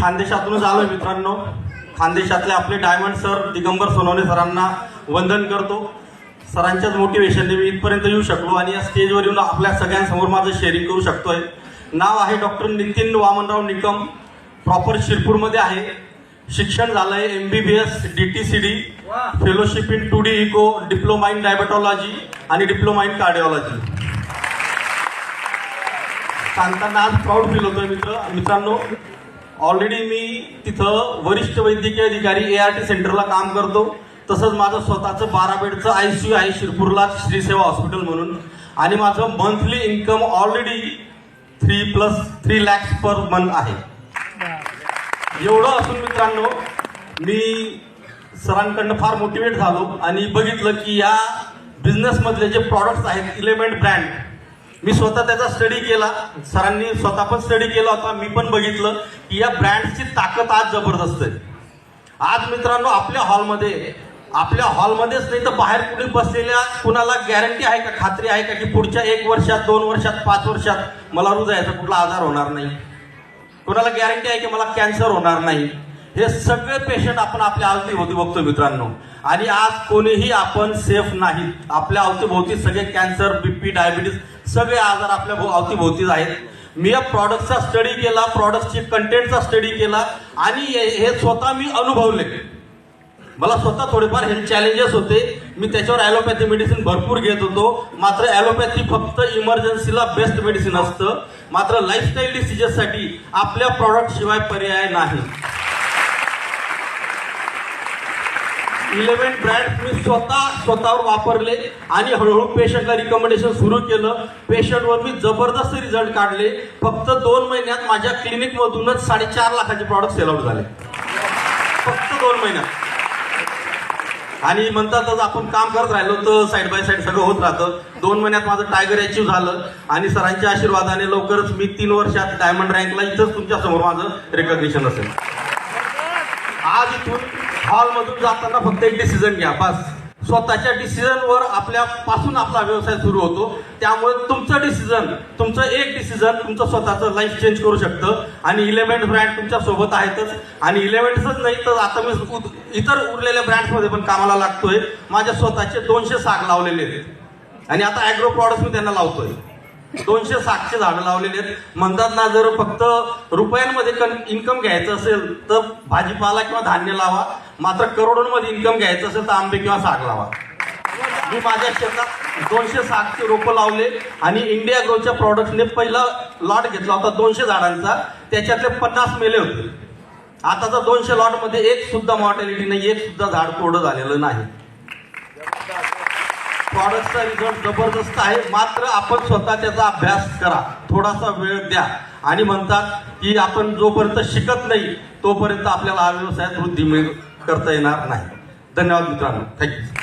खानदेशातूनच आलोय मित्रांनो. खानदेशातले आपले डायमंड सर दिगंबर सोनवणे सरांना वंदन करतो. सरांच्याच मोटिवेशनने मी इथपर्यंत येऊ शकलो आणि या स्टेजवर येऊन आपल्या सगळ्यांसमोर माझं शेअरिंग करू शकतोय. नाव आहे डॉक्टर नितीन वामनराव निकम. प्रॉपर शिरपूरमध्ये आहे. शिक्षण झालंय M B B S D T C D fellowship in two D echo diploma in diabetology आणि डिप्लोमा इन कार्डिओलॉजी सांगताना आज प्राऊड फील होतोय मित्र मित्रांनो. ऑलरेडी मी तिथं वरिष्ठ वैद्यकीय अधिकारी ए आर टी सेंटरला काम करतो. तसंच माझं स्वतःचं बारा बेडचं आय सी यू आहे शिरपूरला श्रीसेवा हॉस्पिटल म्हणून. आणि माझं monthly income already three plus three lakhs per month आहे. एवढं असून मित्रांनो मी सरांकडनं फार मोटिवेट झालो. आणि बघितलं की या बिझनेसमधले जे प्रॉडक्ट्स आहेत इलेमेंट ब्रँड मी स्वतः त्याचा स्टडी केला. सरांनी स्वतः पण स्टडी केला होता. मी पण बघितलं की या ब्रँडची ताकद आज जबरदस्त आहे. आज मित्रांनो आपल्या हॉलमध्ये आपल्या हॉलमध्येच नाही तर बाहेर कुठे बसलेल्या कुणाला गॅरंटी आहे का खात्री आहे का की पुढच्या एक वर्षात दोन वर्षात पाच वर्षात मला हृदयाचा कुठला आजार होणार नाही? कुणाला गॅरंटी आहे की मला कॅन्सर होणार नाही? हे सगळे पेशंट आपण आपल्या अवतीभोवती बघतो मित्रांनो. आणि आज कोणीही आपण सेफ नाही आपल्या अवतीभोवती सगळे कॅन्सर बीपी डायबिटीज सगळे आजार आपल्या अवतीभोवतीच आहेत. मी या प्रॉडक्टचा स्टडी केला प्रॉडक्टची कंटेंटचा स्टडी केला आणि हे हे स्वतः मी अनुभवले. मला स्वतः थोडेफार हेल्थ चॅलेंजेस होते. मी त्याच्यावर ॲलोपॅथी मेडिसिन भरपूर घेत होतो. मात्र ॲलोपॅथी फक्त इमर्जन्सीला बेस्ट मेडिसिन असतं. मात्र लाईफस्टाईल डिसिजेससाठी आपल्या प्रॉडक्टशिवाय पर्याय नाही. इलेव्हन ब्रँड मी स्वतः स्वतःवर वापरले आणि हळूहळू पेशंटला रिकमेंडेशन सुरू केलं. पेशंटवर मी जबरदस्त रिझल्ट काढले. फक्त दोन महिन्यात माझ्या क्लिनिकमधूनच साडेचार लाखाचे प्रॉडक्ट सेल आउट झाले. फक्त दोन महिन्यात. आणि म्हणतातच आपण काम करत राहिलो तर साईड बाय साईड सगळं होत राहतं. दोन महिन्यात माझं टायगर अचीव्ह झालं. आणि सरांच्या आशीर्वादाने लवकरच मी तीन वर्षात डायमंड रँकला इथंच तुमच्यासमोर माझं रेकग्निशन असेल. आज इथून हॉलमधून जाताना फक्त एक डिसिजन घ्या बस. स्वतःच्या डिसिजनवर आपल्यापासून आपला व्यवसाय सुरू होतो. त्यामुळे तुमचं डिसिजन तुमचं एक डिसिजन तुमचं स्वतःचं लाईफ चेंज करू शकतं. आणि इलेव्हन ब्रँड तुमच्यासोबत आहेतच. आणि इलेव्हनच नाही तर आता मी उद- इतर उरलेल्या ब्रँड्समध्ये पण कामाला लागतोय. माझ्या स्वतःचे दोनशे साग लावलेले आहेत. आणि आता अॅग्रो प्रॉडक्ट मी त्यांना लावतोय. दोनशे सातशे झाडं लावलेली आहेत. म्हणतात ना जर फक्त रुपयांमध्ये इन्कम घ्यायचं असेल तर भाजीपाला किंवा धान्य लावा. मात्र करोडोंमध्ये इन्कम घ्यायचं असेल तर आंबे किंवा साग लावा. मी माझ्या शेतात दोनशे सातशे रोपं लावले आणि इंडिया ग्रोच्या प्रॉडक्टने पहिला लॉट घेतला होता दोनशे झाडांचा. त्याच्यातले पन्नास मेले होते. आताचा दोनशे लॉटमध्ये एक सुद्धा मॉर्टॅलिटी नाही एक सुद्धा झाड कोरडं झालेलं नाही. प्रॉडक्टचा रिझल्ट जबरदस्त आहे. मात्र आपण स्वतः त्याचा अभ्यास करा. थोडासा वेळ द्या. आणि म्हणतात की आपण जोपर्यंत शिकत नाही तोपर्यंत आपल्याला हा व्यवसायात वृद्धी मिळ करता येणार नाही. धन्यवाद मित्रांनो. थँक्यू